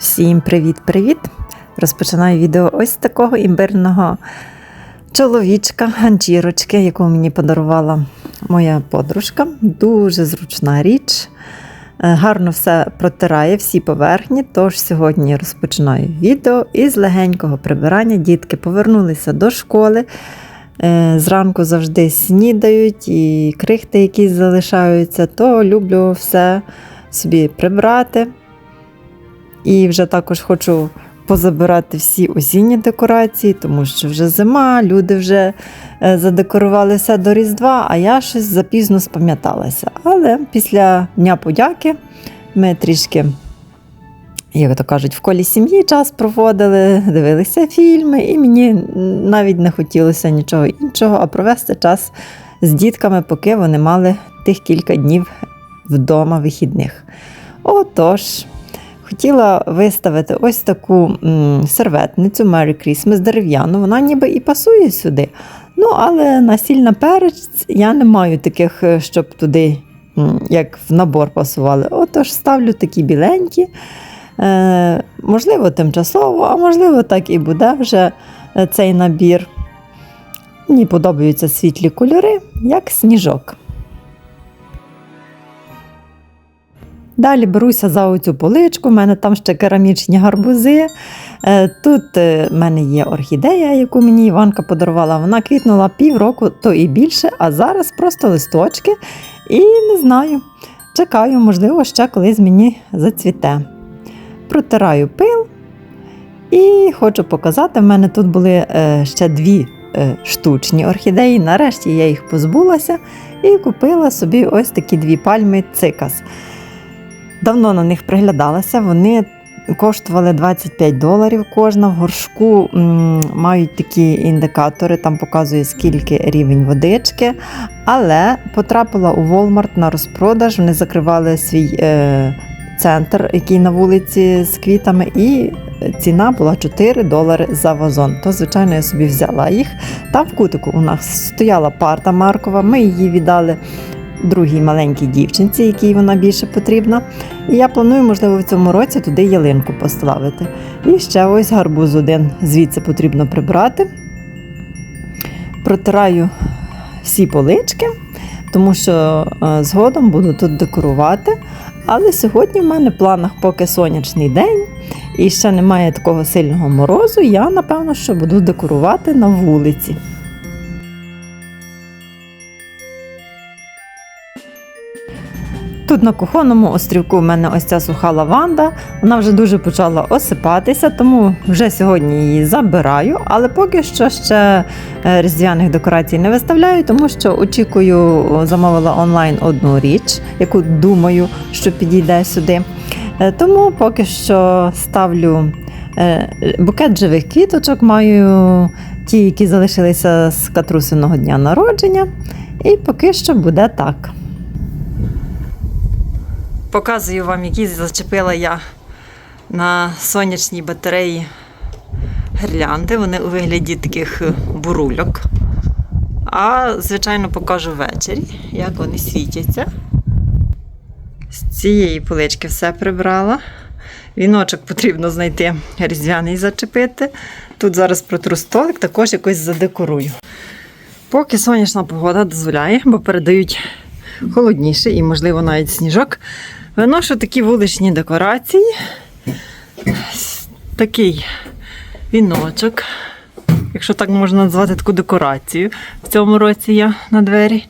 Всім привіт-привіт! Розпочинаю відео ось такого імбирного чоловічка, ганчірочки, яку мені подарувала моя подружка. Дуже зручна річ. Е, Гарно все протирає всі поверхні. Тож сьогодні розпочинаю відео із легенького прибирання. Дітки повернулися до школи. Е, Зранку завжди снідають і крихти якісь залишаються, то люблю все собі прибрати. І вже також хочу позабирати всі осінні декорації, тому що вже зима, люди вже е, задекорували все до Різдва, а я щось запізно спам'яталася. Але після Дня подяки ми трішки, як то кажуть, в колі сім'ї час проводили, дивилися фільми, і мені навіть не хотілося нічого іншого, а провести час з дітками, поки вони мали тих кілька днів вдома вихідних. Отож. Хотіла виставити ось таку серветницю Merry Christmas дерев'яну. Вона ніби і пасує сюди. Ну, але насільна перець я не маю таких, е, щоб туди, як в набор пасували. Отож, ставлю такі біленькі. Е, можливо, тимчасово, а можливо, так і буде вже е, цей набір. Мені подобаються світлі кольори, як сніжок. Далі беруся за оцю поличку, в мене там ще керамічні гарбузи. Е, Тут е, в мене є орхідея, яку мені Іванка подарувала. Вона квітнула півроку, то і більше, а зараз просто листочки. І не знаю, чекаю, можливо, ще колись мені зацвіте. Протираю пил і хочу показати, в мене тут були е, ще дві штучні орхідеї. Нарешті я їх позбулася і купила собі ось такі дві пальми цикас. Давно на них приглядалася. Вони коштували 25 доларів кожна. В горшку м, мають такі індикатори, там показує скільки рівень водички. Але потрапила у Walmart на розпродаж. Вони закривали свій е, центр, який на вулиці з квітами, і ціна була 4 долари за вазон. То, звичайно, я собі взяла їх. Там в кутику у нас стояла парта маркова. Ми її віддали другій маленькій дівчинці, якій вона більше потрібна. І я планую, можливо, в цьому році туди ялинку поставити. І ще ось гарбуз один звідси потрібно прибрати. Протираю всі полички, тому що е, згодом буду тут декорувати. Але сьогодні в мене в планах поки сонячний день і ще немає такого сильного морозу. Я, напевно, що буду декорувати на вулиці. Тут на кухонному острівку в мене ось ця суха лаванда. Вона вже дуже почала осипатися, тому вже сьогодні її забираю. Але поки що ще е, різдвяних декорацій не виставляю, тому що очікую, замовила онлайн одну річ, яку думаю, що підійде сюди. Е, Тому поки що ставлю е, букет живих квіточок, маю ті, які залишилися з катрусиного дня народження. І поки що буде так. Показую вам, які зачепила я на сонячній батареї гірлянди. Вони у вигляді таких бурульок. А, звичайно, покажу ввечері, як вони світяться. З цієї полички все прибрала. Віночок потрібно знайти різдвяний зачепити. Тут зараз протру столик, також якось задекорую. Поки сонячна погода дозволяє, бо передають холодніше і, можливо, навіть сніжок. Виношу такі вуличні декорації. Такий віночок, якщо так можна назвати таку декорацію. В цьому році я на двері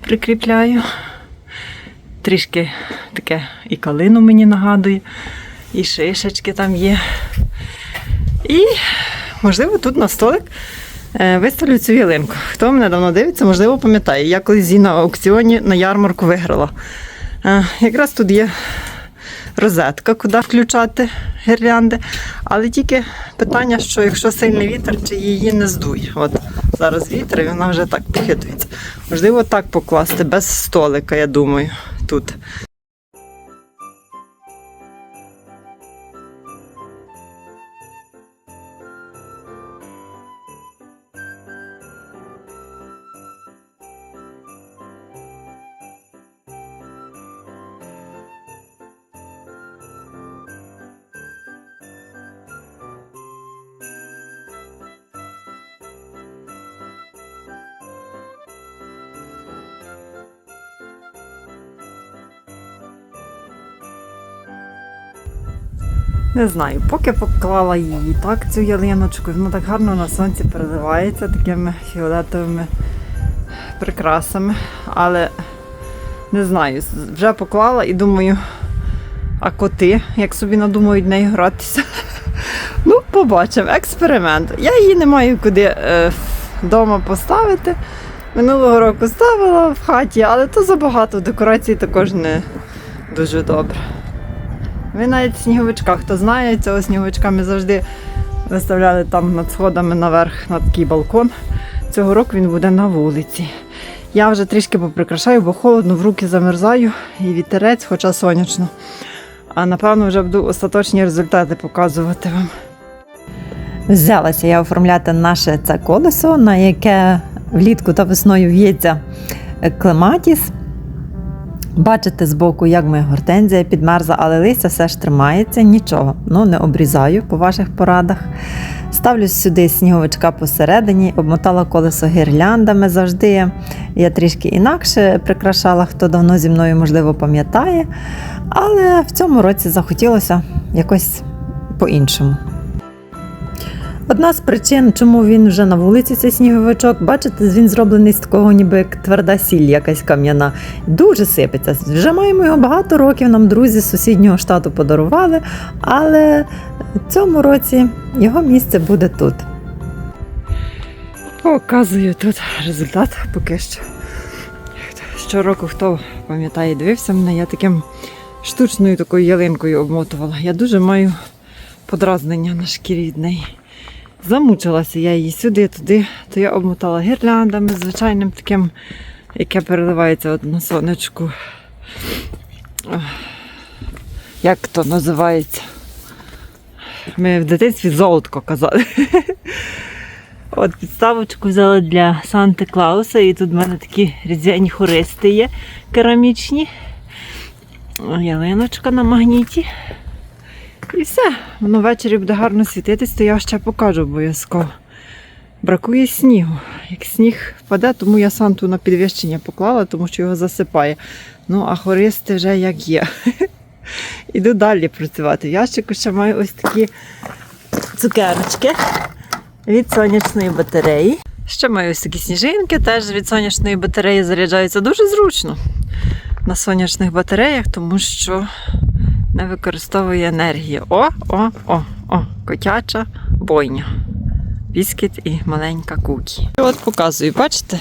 прикріпляю. Трішки таке і калину мені нагадує, і шишечки там є. І, можливо, тут на столик е, виставлю цю ялинку. Хто мене давно дивиться, можливо, пам'ятає. Я колись її на аукціоні на ярмарку виграла. Якраз тут є розетка, куди включати гірлянди. Але тільки питання, що якщо сильний вітер, чи її не здує. От зараз вітер, і вона вже так похитується. Можливо, так покласти без столика, я думаю, тут. Не знаю, поки поклала її так, цю ялиночку, вона так гарно на сонці переливається такими фіолетовими прикрасами. Але не знаю, вже поклала і думаю, а коти, як собі надумають нею гратися. Ну, побачимо, експеримент. Я її не маю куди е, вдома поставити. Минулого року ставила в хаті, але то забагато декорацій також не дуже добре. Ви навіть сніговичка, хто знає, цього сніговичка ми завжди виставляли там над сходами наверх на такий балкон. Цього року він буде на вулиці. Я вже трішки поприкрашаю, бо холодно, в руки замерзаю і вітерець, хоча сонячно. А напевно вже буду остаточні результати показувати вам. Взялася я оформляти наше це колесо, на яке влітку та весною в'ється клематіс. Бачите збоку, як моя гортензія підмерзла, але листя все ж тримається, нічого. Ну, не обрізаю по ваших порадах. Ставлю сюди сніговичка посередині, обмотала колесо гірляндами завжди. Я трішки інакше прикрашала, хто давно зі мною, можливо, пам'ятає. Але в цьому році захотілося якось по-іншому. Одна з причин, чому він вже на вулиці, цей сніговичок, бачите, він зроблений з такого, ніби як тверда сіль, якась кам'яна. Дуже сипеться. Вже маємо його багато років. Нам друзі з сусіднього штату подарували, але цьому році його місце буде тут. Показую тут результат поки що. Щороку, хто пам'ятає, дивився мене, я таким штучною такою ялинкою обмотувала. Я дуже маю подразнення на шкірі від неї. Замучилася я її сюди, туди, то я обмотала гірляндами, звичайним таким, яке переливається от на сонечку. Як то називається? Ми в дитинстві золотко казали. От підставочку взяла для Санти Клауса, і тут в мене такі різдвяні хористи є керамічні. Ялиночка на магніті. І все. Воно ввечері буде гарно світитись, то я ще покажу обов'язково. Бракує снігу. Як сніг впаде, тому я Санту на підвищення поклала, тому що його засипає. Ну, а хористи вже як є. Іду далі працювати. В ящику ще маю ось такі цукерочки від сонячної батареї. Ще маю ось такі сніжинки, теж від сонячної батареї заряджаються дуже зручно на сонячних батареях, тому що не використовує енергію. О, о, о, о, котяча бойня. Біскіт і маленька кукі. От показую, бачите?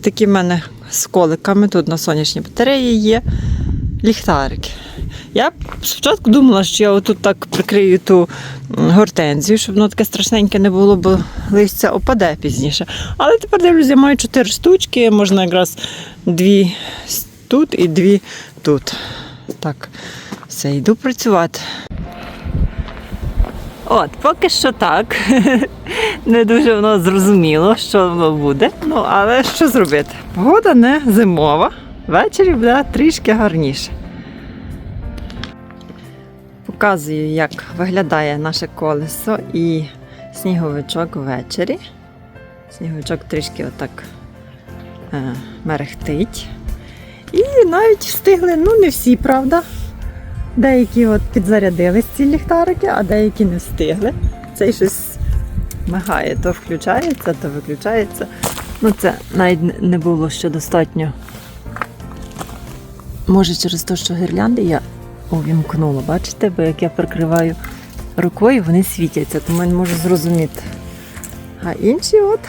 Такі в мене з коликами тут на сонячній батареї є ліхтарики. Я спочатку думала, що я отут так прикрию ту гортензію, щоб воно таке страшненьке не було, бо листя опаде пізніше. Але тепер дивлюся, я маю чотири штучки, можна якраз дві тут і дві тут. Так, все, йду працювати. От, поки що так. Не дуже воно зрозуміло, що воно буде. Ну, але що зробити? Погода не зимова. Ввечері буде трішки гарніше. Показую, як виглядає наше колесо і сніговичок ввечері. Сніговичок трішки отак е, мерехтить. І навіть встигли, ну не всі, правда. Деякі от підзарядились ці ліхтарики, а деякі не встигли. Цей щось мигає, то включається, то виключається. Ну, це навіть не було ще достатньо. Може, через те, що гірлянди я увімкнула, бачите, бо як я прикриваю рукою, вони світяться, тому я не можу зрозуміти. А інші от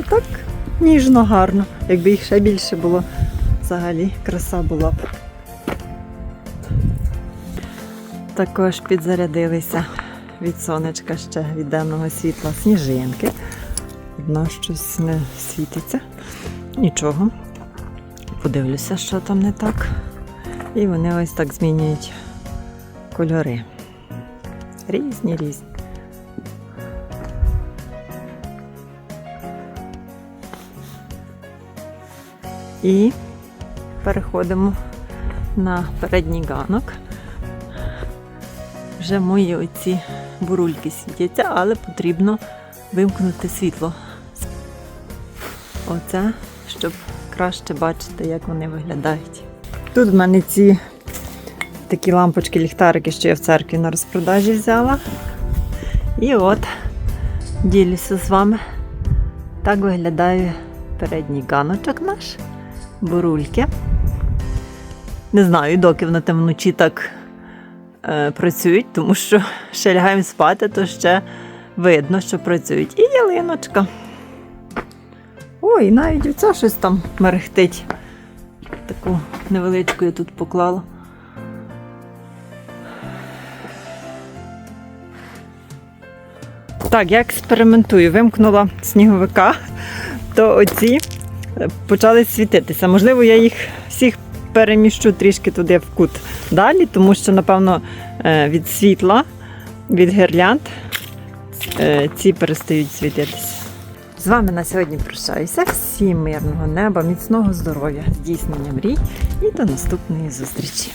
і так ніжно, гарно. Якби їх ще більше було, взагалі краса була б. Також підзарядилися від сонечка ще від денного світла сніжинки. Одна щось не світиться. Нічого. Подивлюся, що там не так. І вони ось так змінюють кольори. Різні, різні. І переходимо на передній ганок. Вже мої оці бурульки світяться, але потрібно вимкнути світло. Оце, щоб краще бачити, як вони виглядають. Тут в мене ці такі лампочки, ліхтарики, що я в церкві на розпродажі взяла. І от ділюся з вами. Так виглядає передній ганочок наш, бурульки. Не знаю, доки вони там вночі так е, працюють, тому що ще лягаємо спати, то ще видно, що працюють. І ялиночка. Ой, навіть оця щось там мерехтить. Таку невеличку я тут поклала. Так, я експериментую. Вимкнула сніговика, то оці е, почали світитися. Можливо, я їх всіх переміщу трішки туди в кут далі, тому що, напевно, е, від світла, від гірлянд е, ці перестають світитися. З вами на сьогодні прощаюся. Всім мирного неба, міцного здоров'я, здійснення мрій і до наступної зустрічі.